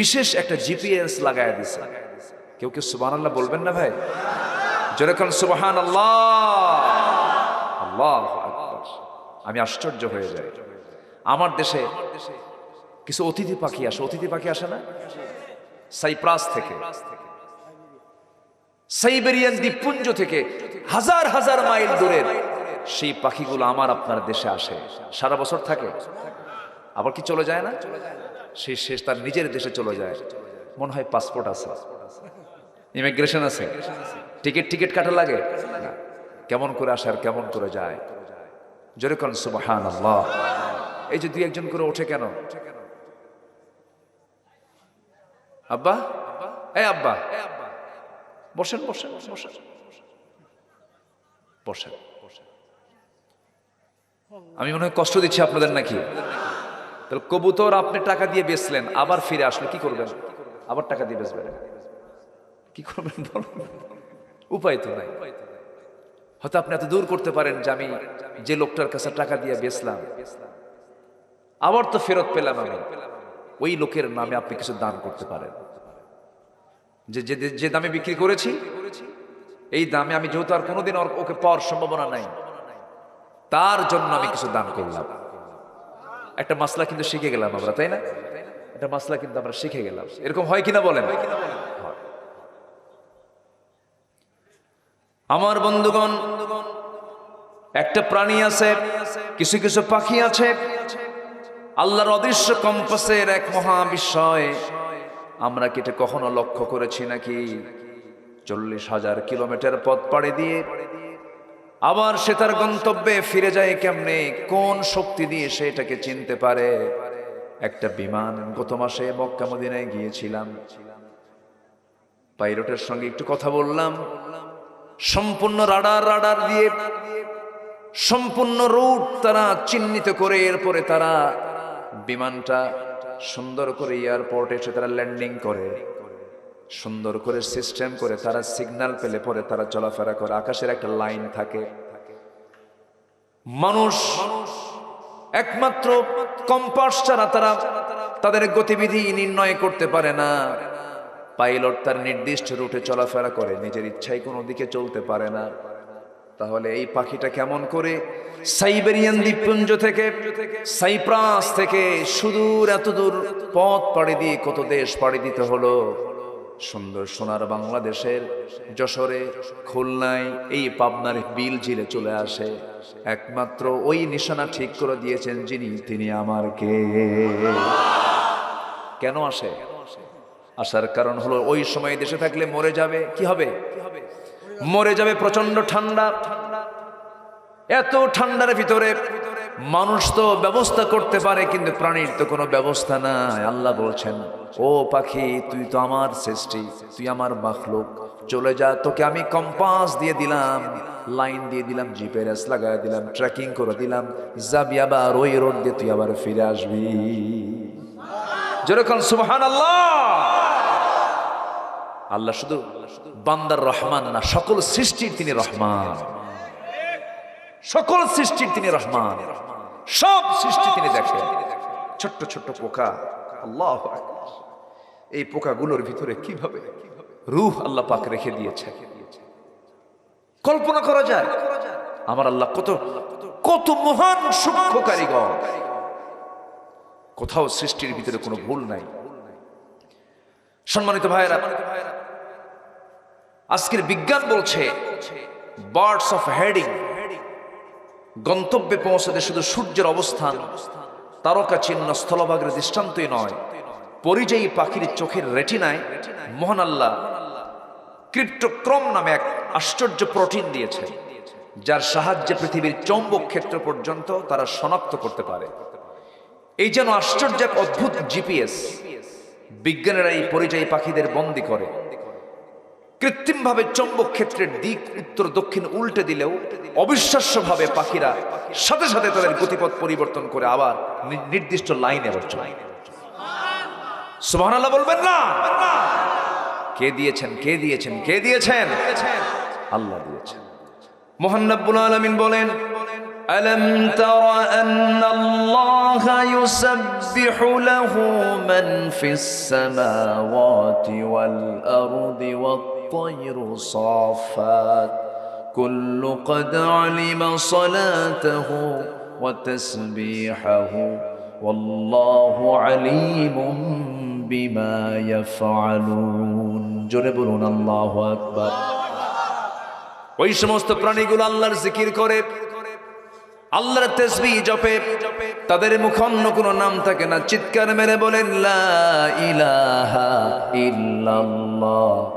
বিশেষ একটা জিপিএস লাগায় দিছে। কেউ কেউ সুবাহ আল্লাহ বলবেন না ভাই? যেরকম সুবাহান আল্লাহ আল্লাহ আমি আশ্চর্য হয়ে যাই। আমার দেশে কিছু অতিথি পাখি আসে। অতিথি পাখি আসে না? সাইপ্রাস থেকে। সাইবেরিয়ান দ্বীপপুঞ্জ থেকে হাজার হাজার মাইল দূরের সেই পাখিগুলো আমার আপনার দেশে আসে। সারা বছর থাকে। আবার কি চলে যায় না? সেই শেষ তার নিজের দেশে চলে যায়। মনে হয় পাসপোর্ট আছে। ইমিগ্রেশন আছে। টিকিট টিকিট কাটা লাগে? কেমন করে আসে আর কেমন করে যায়? জোরে কন সুবহান এই যে দুই একজন করে ওঠে কেন? আব্বা? এই আব্বা। বসেন বসেন বসেন। বসেন। আমি মনে হয় কষ্ট দিচ্ছি আপনাদের নাকি? তাহলে কবুতর আপনি টাকা দিয়ে বেচলেন, আবার ফিরে আসলে কি করবেন? আবার টাকা দিয়ে বেচবেন। কি করবেন উপায় তো নাই। হয়তো আপনি এত দূর করতে পারেন যে আমি যে লোকটার কাছে টাকা দিয়ে বেচলাম, আবার তো ফেরত পেলাম আমি। ওই লোকের নামে আপনি কিছু দান করতে পারেন। যে যে দামে বিক্রি করেছি, এই দামে আমি যেহেতু আর কোনোদিন ওকে পাওয়ার সম্ভাবনা নাই, তার জন্য আমি কিছু দান করলাম। একটা মাসলা কিন্তু শিখে গেলাম আমরা, তাই না? একটা মাসলা কিন্তু আমরা শিখে গেলাম। এরকম হয় কিনা বলেন? আমার বন্ধুগণ, একটা প্রাণী আছে, কিছু কিছু পাখি আছে, আল্লাহর অদৃশ্য কম্পাসের এক মহাবিস্ময়। আমরা কি এটা কখনো লক্ষ্য করেছি নাকি? চল্লিশ হাজার কিলোমিটার পথ পাড়ি দিয়ে আবার সে তার গন্তব্যে ফিরে যায় কেমনে? কোন শক্তি দিয়ে সে এটাকে চিনতে পারে? একটা বিমান। গত মাসে মক্কা মদিনায় গিয়েছিলাম। পাইলটের সঙ্গে একটু কথা বললাম। সম্পূর্ণ রাডার রাডার দিয়ে সম্পূর্ণ রুট তারা চিহ্নিত করে এরপরে তারা বিমানটা সুন্দর করে এয়ারপোর্টে এসে তারা ল্যান্ডিং করে। সুন্দর করে সিস্টেম করে তারা সিগন্যাল পেলে পরে তারা চলাফেরা করে। আকাশের একটা লাইন থাকে। মানুষ একমাত্র কম্পাস ছাড়া তারা তাদের গতিবিধি নির্ণয় করতে পারে না। পাইলট তার নির্দিষ্ট রুটে চলাফেরা করে, নিজের ইচ্ছায় কোনো দিকে চলতে পারে না। তাহলে এই পাখিটা কেমন করে সাইবেরিয়ান দ্বীপপুঞ্জ থেকে, সাইপ্রাস থেকে সুদূর এত দূর পথ পাড়ি দিয়ে কত দেশ পাড়ি দিতে হলো? সুন্দর সোনার বাংলাদেশের যশোরে, খুলনায় এই পাবনার বিল ঝিলে চলে আসে। একমাত্র ওই নিশানা ঠিক করে দিয়েছেন যিনি, তিনি আমার কে। কেন আসে? আসার কারণ হলো ওই সময় দেশে থাকলে মরে যাবে, কি হবে? মরে যাবে প্রচণ্ড ঠান্ডা। এত ঠান্ডার ভিতরে মানুষ তো ব্যবস্থা করতে পারে, কিন্তু প্রাণীর তো কোনো ব্যবস্থা নাই। আল্লাহ বলছেন, ও পাখি, তুই তো আমার সৃষ্টি, তুই আমার মাখলুক। চলে যা, তোকে আমি কম্পাস দিয়ে দিলাম, লাইন দিয়ে দিলাম জিপিএস লাগাই দিলাম ট্রেকিং করে দিলাম, যাবি আবার ওই রোড দিয়ে তুই আবার ফিরে আসবি। যেরকম সুবহান আল্লাহ আল্লাহ শুধু বান্দার রহমান না, সকল সৃষ্টির তিনি রহমান। সকল সৃষ্টির তিনি রহমান। সব সৃষ্টি তিনি দেখেন। ছোট্ট ছোট্ট পোকা। আল্লাহ। এই পোকাগুলোর ভিতরে কীভাবে রূহ আল্লাহ পাক রেখে দিয়েছে কল্পনা করা যায়, আমার আল্লাহ কত কত মহান সূক্ষ্ম কারিগর কোথাও সৃষ্টির ভিতরে কোনো ভুল নাই। সম্মানিত ভাইয়েরা, আজকের বিজ্ঞান বলছে, বার্ডস অফ হেডিং গন্তব্যে পৌঁছাতে শুধু সূর্যের অবস্থান তারকা চিহ্ন স্থলভাগের দৃষ্টান্তই নয়, পরিযায়ী পাখির চোখের রেটিনায় মোহন আল্লাহ ক্রিপ্টোক্রম নামে এক আশ্চর্য প্রোটিন দিয়েছে, যার সাহায্যে পৃথিবীর চৌম্বক ক্ষেত্র পর্যন্ত তারা শনাক্ত করতে পারে। এই যেন আশ্চর্য এক অদ্ভুত জিপিএস বিজ্ঞানীরা এই পরিযায়ী পাখিদের বন্দি করে। কৃত্রিমভাবে চৌম্বক ক্ষেত্রের দিক উত্তর দক্ষিণ উল্টে দিলেও অবিশ্বাস্যভাবে পাখিরা সাথে সাথে তাদের গতিপথ পরিবর্তন করে আবার নি- নির্দিষ্ট লাইনে আবার চলে সুবহানাল্লাহ বলবেন না কে দিয়েছেন কে দিয়েছেন কে দিয়েছেন আল্লাহ দিয়েছেন মোহান্নবুল আলমিন বলেন ألم تر أن الله يسبح له من في السماوات والأرض والطير صافات كل قد علم صلاته وتسبيحه والله عليم بما يفعلون جربون الله أكبر ওই সমস্ত প্রাণীগুলো আল্লাহর জিকির করে আল্লাহর তেসবি জপে তাদের মুখে অন্য কোনো নাম থাকে না চিৎকার মেরে বলেন লা ইলাহা ইল্লাল্লাহ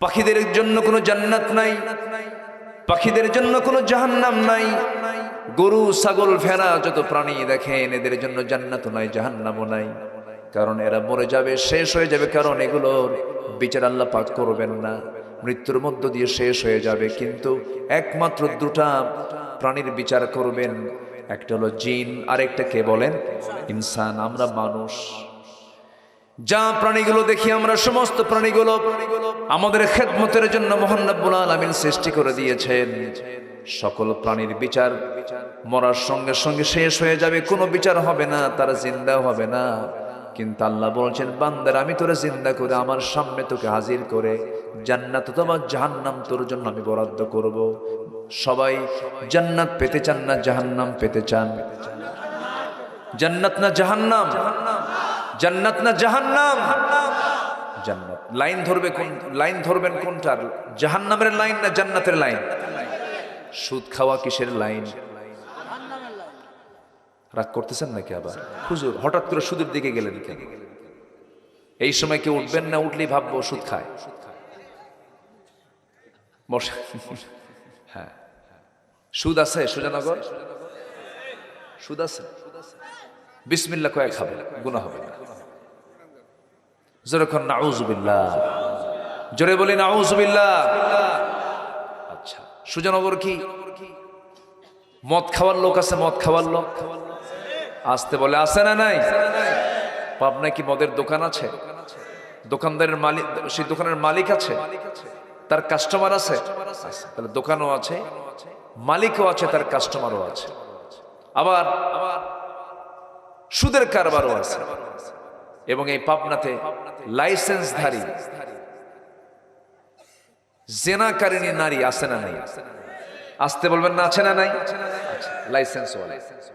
পাখিদের জন্য কোনো জান্নাত নাই, পাখিদের জন্য কোনো জাহান্নাম নাই। গরু, ছাগল, ভেড়া যত প্রাণী দেখেন, এদের জন্য জান্নাত নাই, জাহান্নামও নাই। কারণ এরা মরে যাবে, শেষ হয়ে যাবে, কারণ এগুলোর বিচার আল্লাহ পাক করবেন না। মৃত্যুর মধ্য দিয়ে শেষ হয়ে যাবে, কিন্তু একমাত্র দুটা প্রাণীর বিচার করবেন। একটা হলো জিন, আরেকটা কে বলেন? ইনসান, আমরা মানুষ। যা প্রাণীগুলো দেখি আমরা, সমস্ত প্রাণীগুলো আমাদের খেদমতের জন্য মোহান রব্বুল আলামিন সৃষ্টি করে দিয়েছেন। সকল প্রাণীর বিচার মরার সঙ্গে সঙ্গে শেষ হয়ে যাবে, কোনো বিচার হবে না, তারা জিন্দা হবে না। কিন্তু আল্লাহ বলছেন, বান্দার, আমি তোরে জিন্দা করে, আমার সামনে তোকে হাজির করে, জান্নাত অথবা জাহান্নাম তোর জন্য আমি বরাদ্দ করব। সবাই জান্নাত পেতে চান না জাহান্নাম পেতে চান? জান্নাত না জাহান্নাম জাহান্নাম? জান্নাত না জাহান্নাম? জান্নাত। লাইন ধরবে কোন, লাইন ধরবেন কোনটার? জাহান্নামের লাইন না জান্নাতের লাইন? সুদ খাওয়া কিসের লাইন? রাগ করতেছেন নাকি আবার? হুজুর, হঠাৎ করে সুদের দিকে গেলেন এই সময় কেউ উঠবেন না, উঠলেই ভাববো সুদ খায়। হ্যাঁ। সুদ আছে সুজানগর? সুদ আছে। বিসমিল্লা কয়েক খাবে গুণা হবে না। যেরকম নাউজুবিল্লাহ। জোরে বলি, নাউজুবিল্লাহ। আচ্ছা সুজানগর কি? মদ খাওয়ার লোক আছে, মদ খাওয়ার লোক। আসতে বলে, আছে না নাই? পাবনায় কি মদের দোকান আছে? দোকানদারের মালিক, সেই দোকানের মালিক আছে? তার কাস্টমার আছে? তাহলে দোকানও আছে, মালিকও আছে, তার কাস্টমারও আছে। আবার সুদের কারবারও আছে। এবং এই পাবনাতে লাইসেন্সধারী জেনাকারিনী নারী আছে না নাই? আসতে বলবেন না, আছে না নাই? লাইসেন্স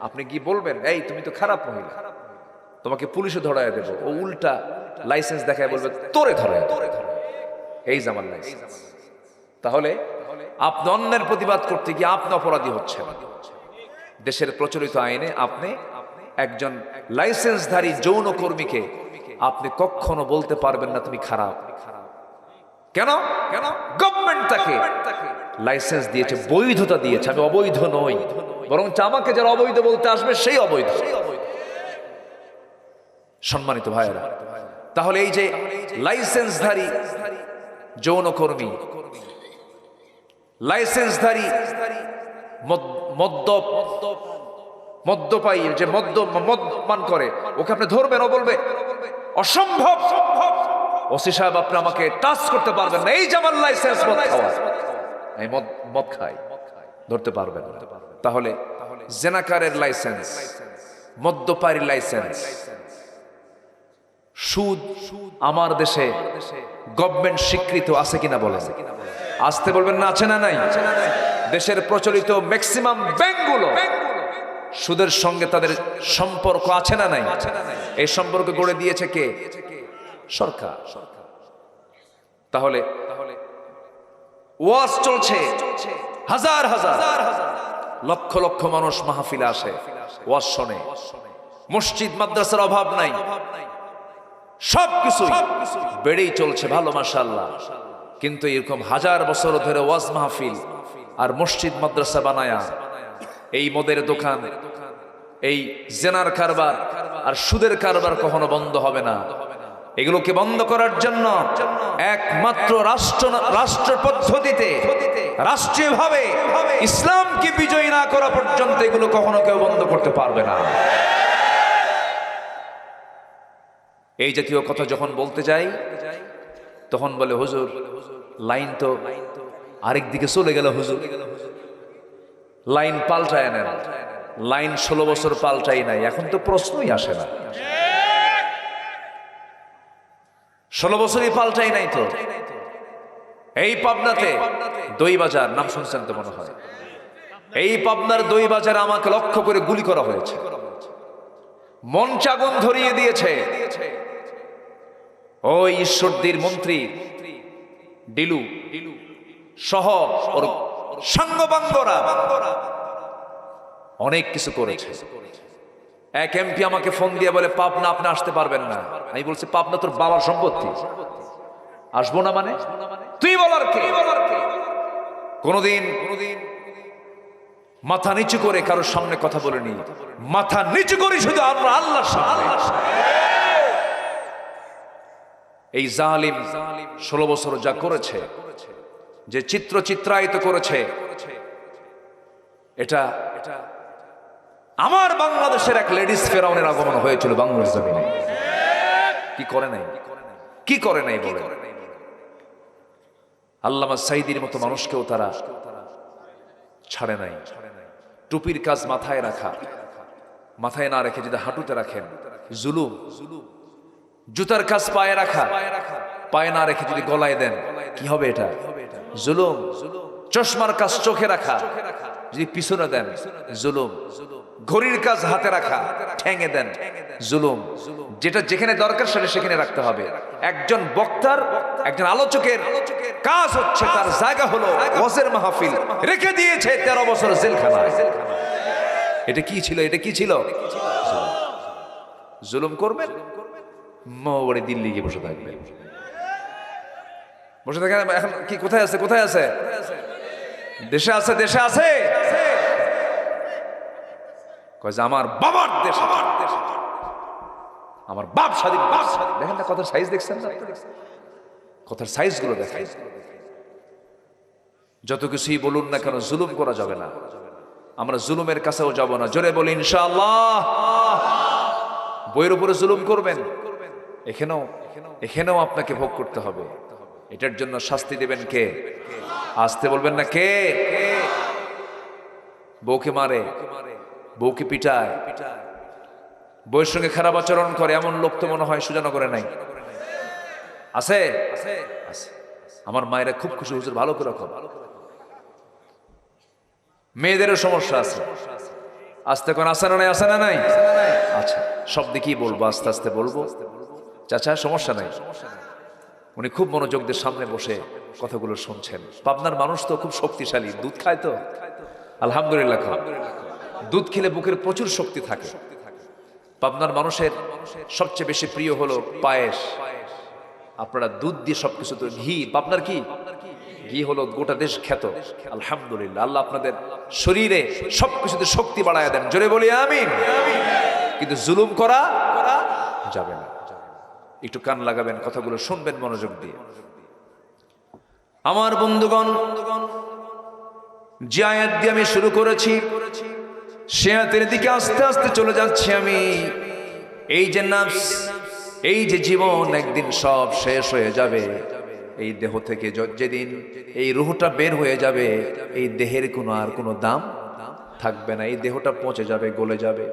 আপনি কি বলবেন? এই, তুমি তো খারাপ মহিলা। তোমাকে পুলিশে ধরায় দেবো। ও উল্টা লাইসেন্স দেখায় বলবে, তোরে ধরে এই জামার লাইসেন্স। তাহলে আপনি অন্যের প্রতিবাদ করতে গিয়ে আপনি অপরাধী হচ্ছে দেশের প্রচলিত আইনে আপনি একজন লাইসেন্সধারী যৌন কর্মীকে আপনি কখনো বলতে পারবেন না তুমি খারাপ। কেন? কেন গভর্নমেন্ট তাকে লাইসেন্স দিয়েছে, বৈধতা দিয়েছে। আমি অবৈধ নই বরং আমাকে যারা অবৈধ বলতে আসবে, সেই অবৈধ। সম্মানিত ভাইয়েরা, তাহলে এই যে লাইসেন্সধারী যৌনকর্মী লাইসেন্সধারী মদ্য মদ্যপায়ী, যে মদ্য মদ পান করে, ওকে আপনি ধরবেন ও বলবে, অসম্ভব, ওসি সাহেব, আপনি আমাকে টাচ করতে পারবেন না। এই যে আমার লাইসেন্স মদ খাওয়া। এই মদ মদ খাই, ধরতে পারবেন তাহলে জেনাকারের লাইসেন্স, মদ্যপায়ীর লাইসেন্স, সুদ আমার দেশে গভর্নমেন্ট স্বীকৃত আছে কিনা বলেন? আসতে বলবেন না, আছে না নাই? দেশের প্রচলিত ম্যাক্সিমাম ব্যাংকগুলো সুদের সঙ্গে তাদের সম্পর্ক আছে না নাই? এই সম্পর্ক গড়ে দিয়েছে কে? সরকার। তাহলে ওয়াজ চলছে। হাজার হাজার, লক্ষ লক্ষ মানুষ মাহফিলে আসে, ওয়াজ শোনে। মসজিদ, মাদ্রাসার অভাব নাই। সবকিছু বেড়েই চলছে ভালো মাশাল্লাহ কিন্তু এরকম হাজার বছর ধরে ওয়াজ মাহফিল আর মসজিদ, মাদ্রাসা বানায়া এই মদের দোকান, এই জেনার কারবার আর সুদের কারবার কখনো বন্ধ হবে না। এগুলোকে বন্ধ করার জন্য একমাত্র রাষ্ট্র রাষ্ট্র পদ্ধতিতে, রাষ্ট্রীয়ভাবে ইসলামকে বিজয়ী না করা পর্যন্ত এগুলো কখনো কেউ বন্ধ করতে পারবে না। এই জাতীয় কথা যখন বলতে যাই, তখন বলে, হুজুর, লাইন তো আরেক দিকে চলে গেল, হুজুর। লাইন পাল্টায় নেন। লাইন ষোলো বছর পাল্টাই নাই। এখন তো প্রশ্নই আসে না। ষোলো বছরই পাল্টাই নাই তো। এই পাবনাতে দই বাজার, নাম শুনছেন তো মনে হয়? এই পাবনার দই বাজার আমাকে লক্ষ্য করে গুলি করা হয়েছে। মঞ্চাগুন ধরিয়ে দিয়েছে। ওই ঈশ্বরদীর মন্ত্রী, ডিলু, সহ ওর অনেক কিছু করেছে। এক এমপি আমাকে ফোন দিয়ে বলে, পাবনা আপনি আসতে পারবেন না। আমি বলছি, পাবনা তোর বাবার সম্পত্তি। আসব না মানে? তুই বলার কে? কোনদিন কোনদিন মাথা নিচু করে কারোর সামনে কথা বলিনি। মাথা নিচু করে শুধু আমরা আল্লাহর এই জালিম ষোলো বছর যা করেছে যে চিত্র চিত্রায়িত করেছে, এটা এটা আমার বাংলাদেশের এক লেডিস ফেরাউনের আগমন হয়েছিল বাংলাদেশ জমিনে। কি করে নাই? কি করে নাই বলে আল্লামা সাইদির মতো মানুষকেও তারা ছাড়ে নাই। টুপির কাজ মাথায় রাখা, মাথায় না রেখে যদি হাঁটুতে রাখেন, জুলুম, জুতার কাজ পায়ে রাখা, পায়ে না রেখে যদি গলায় দেন, কি হবে এটা? জুলুম, চশমার কাজ চোখে রাখা, যদি পিছনে দেন, জুলুম। ঘড়ির কাজ হাতে রাখা, ঠেঙে দেন, জুলুম। যেটা যেখানে দরকার সেটা সেখানে রাখতে হবে। একজন বক্তার, একজন আলোচকের কাজ হচ্ছে তার জায়গা হলো ওয়াজের মাহফিল। রেখে দিয়েছে তেরো বছর জেলখানা। এটা কি ছিল? এটা কি ছিল? জুলুম। করবেন? মহাবাড়ি দিল্লি গিয়ে বসে থাকবে বসে থাকেন, এখন কি, কোথায় আছে কোথায় আছে? দেশে আছে দেশে আছে। আমার বাবার দেশ আমার দেশ আমার বাপ স্বাধীন বাপ স্বাধীন দেখেন না কথার সাইজ দেখছেন না? কথার সাইজগুলো দেখেন। যত কিছুই বলুন না কেন, জুলুম করা যাবে না। আমরা জুলুমের কাছেও যাব না। জোরে বলি, ইনশাআল্লাহ। বইয়ের উপরে জুলুম করবেন। এখানেও এখানেও আপনাকে ভোগ করতে হবে। এটার জন্য শাস্তি দেবেন কে? আসতে বলবেন না কে? বউকে মারে, বউকে পিটায়, বউয়ের সঙ্গে খারাপ আচরণ করে, এমন লোক তো মনে হয় সুজানা করে নাই। আছে? আমার মায়েরা খুব খুশি, হুজুর ভালো করে রাখো মেয়েদেরও সমস্যা আছে। আস্তে কোন আসে না নাই? আসে না নাই? আচ্ছা সব দিকেই বলব, আস্তে আস্তে বলব। চাচা, সমস্যা নাই? উনি খুব মনোযোগদের সামনে বসে কথাগুলো শুনছেন। পাবনার মানুষ তো খুব শক্তিশালী। দুধ খায় তো? আলহামদুলিল্লাহ খায়। দুধ খেলে বুকের প্রচুর শক্তি থাকে। পাবনার মানুষের সবচেয়ে বেশি প্রিয় হলো পায়েস। আপনারা দুধ দিয়ে সবকিছু তো ঘি। পাবনার কি? ঘি হলো গোটা দেশ খ্যাত। আলহামদুলিল্লাহ। আল্লাহ আপনাদের শরীরে সবকিছুতে শক্তি বাড়ায় দেন। জোরে বলি, আমিন। কিন্তু জুলুম করা যাবে না। একটু কান লাগাবেন, কথাগুলো শুনবেন মনোযোগ দিয়ে। আমার বন্ধুগণ, যে আয়াত দিয়ে আমি শুরু করেছি, সে আয়াতের দিকে আস্তে আস্তে চলে যাচ্ছি আমি। এই যে নাফস, এই যে জীবন একদিন সব শেষ হয়ে যাবে। এই দেহ থেকে যেদিন এই রুহটা বের হয়ে যাবে, এই দেহের কোনো আর কোনো দাম থাকবে না। এই দেহটা পচে যাবে, গলে যাবে।